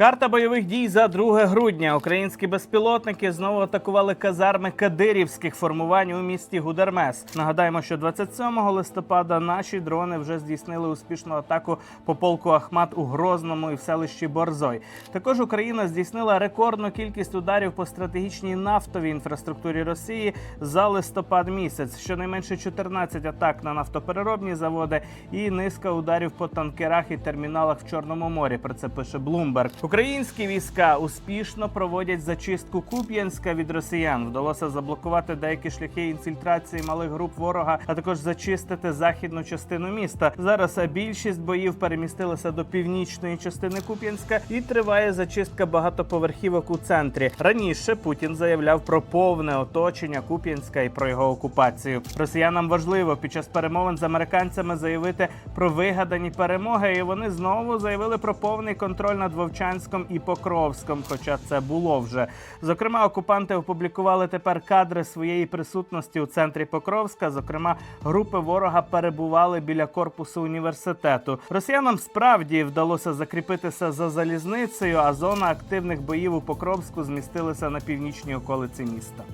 Карта бойових дій за 2 грудня. Українські безпілотники знову атакували казарми кадирівських формувань у місті Гудермес. Нагадаємо, що 27 листопада наші дрони вже здійснили успішну атаку по полку Ахмат у Грозному і в селищі Борзой. Також Україна здійснила рекордну кількість ударів по стратегічній нафтовій інфраструктурі Росії за листопад місяць. Щонайменше 14 атак на нафтопереробні заводи і низка ударів по танкерах і терміналах в Чорному морі. Про це пише Bloomberg. Українські війська успішно проводять зачистку Куп'янська від росіян. Вдалося заблокувати деякі шляхи інфільтрації малих груп ворога, а також зачистити західну частину міста. Зараз більшість боїв перемістилися до північної частини Куп'янська і триває зачистка багатоповерхівок у центрі. Раніше Путін заявляв про повне оточення Куп'янська і про його окупацію. Росіянам важливо під час перемовин з американцями заявити про вигадані перемоги, і вони знову заявили про повний контроль над Вовчанськом і Покровськом. Хоча це було вже. Зокрема, окупанти опублікували тепер кадри своєї присутності у центрі Покровська. Зокрема, групи ворога перебували біля корпусу університету. Росіянам справді вдалося закріпитися за залізницею, а зона активних боїв у Покровську змістилася на північній околиці міста.